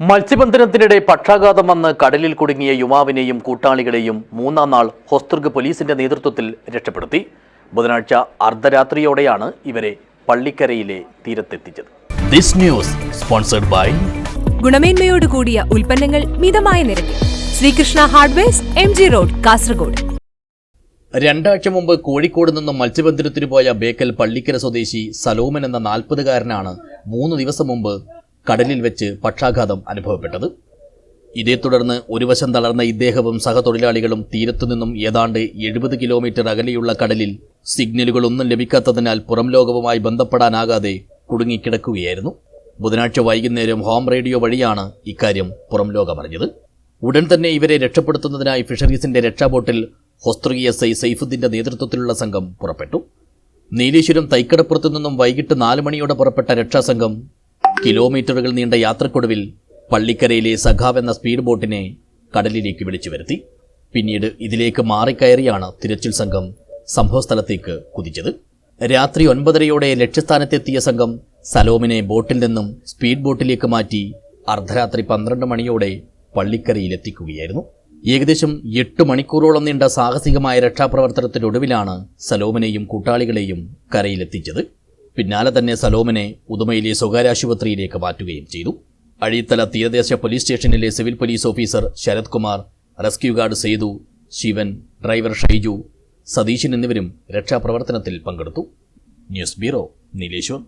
മത്സ്യബന്ധനത്തിനിടെ പക്ഷാഘാതം വന്ന് കടലിൽ കുടുങ്ങിയ യുവാവിനെയും കൂട്ടാളികളെയും മൂന്നാം നാൾ ഹൊസ്തുർഗ് പോലീസിന്റെ നേതൃത്വത്തിൽ രക്ഷപ്പെടുത്തി. ബുധനാഴ്ച അർദ്ധരാത്രിയോടെയാണ് ഇവരെ പള്ളിക്കരയിലെ തീരത്തെത്തിച്ചത്. ദിസ് ന്യൂസ് സ്പോൺസർഡ് ബൈ ഗുണമേന്മയോട് കൂടിയ ഉൽപ്പന്നങ്ങൾ മിതമായ നിരക്കിൽ. Sreekrishna hardwares M G road Kasaragod. രണ്ടാഴ്ച മുമ്പ് കോഴിക്കോട് നിന്നും മത്സ്യബന്ധനത്തിന് പോയ ബേക്കൽ പള്ളിക്കര സ്വദേശി സലോമൻ എന്ന നാൽപ്പതുകാരനാണ് മൂന്ന് ദിവസം മുമ്പ് കടലിൽ വെച്ച് പക്ഷാഘാതം അനുഭവപ്പെട്ടത്. ഇതേ തുടർന്ന് ഒരു വശം തളർന്ന ഇദ്ദേഹവും സഹതൊഴിലാളികളും തീരത്തു നിന്നും ഏതാണ്ട് എഴുപത് കിലോമീറ്റർ അകലെയുള്ള കടലിൽ സിഗ്നലുകളൊന്നും ലഭിക്കാത്തതിനാൽ പുറം ലോകവുമായി ബന്ധപ്പെടാനാകാതെ കുടുങ്ങിക്കിടക്കുകയായിരുന്നു. ബുധനാഴ്ച വൈകുന്നേരം ഹോം റേഡിയോ വഴിയാണ് ഇക്കാര്യം പുറം ലോകമറിഞ്ഞത്. ഉടൻ തന്നെ ഇവരെ രക്ഷപ്പെടുത്തുന്നതിനായി ഫിഷറീസിന്റെ രക്ഷാബോട്ടിൽ ഹൊസ്തൃകി എസ് ഐ സൈഫുദ്ദീന്റെ നേതൃത്വത്തിലുള്ള സംഘം പുറപ്പെട്ടു. നീലേശ്വരം തൈക്കടപ്പുറത്തു നിന്നും വൈകിട്ട് നാല് മണിയോടെ പുറപ്പെട്ട രക്ഷാസംഘം കിലോമീറ്ററുകൾ നീണ്ട യാത്രക്കൊടുവിൽ പള്ളിക്കരയിലെ സഖാവ് എന്ന സ്പീഡ് ബോട്ടിനെ കടലിലേക്ക് വിളിച്ചു വരുത്തി. പിന്നീട് ഇതിലേക്ക് മാറിക്കയറിയാണ് തിരച്ചിൽ സംഘം സംഭവസ്ഥലത്തേക്ക് കുതിച്ചത്. രാത്രി ഒൻപതരയോടെ ലക്ഷ്യസ്ഥാനത്തെത്തിയ സംഘം സലോമിനെ ബോട്ടിൽ നിന്നും സ്പീഡ് ബോട്ടിലേക്ക് മാറ്റി അർദ്ധരാത്രി പന്ത്രണ്ട് മണിയോടെ പള്ളിക്കരയിലെത്തിക്കുകയായിരുന്നു. ഏകദേശം എട്ട് മണിക്കൂറോളം നീണ്ട സാഹസികമായ രക്ഷാപ്രവർത്തനത്തിനൊടുവിലാണ് സലോമിനെയും കൂട്ടാളികളെയും കരയിലെത്തിച്ചത്. പിന്നാലെ തന്നെ സലോമനെ ഉദുമയിലെ സ്വകാര്യ ആശുപത്രിയിലേക്ക് മാറ്റുകയും ചെയ്തു. അഴീത്തല തീരദേശ പോലീസ് സ്റ്റേഷനിലെ civil police officer Sarath Kumar rescue guard Sethu Sivan driver Shaiju Satheesan എന്നിവരും രക്ഷാപ്രവർത്തനത്തിൽ പങ്കെടുത്തു. News bureau Nileshwar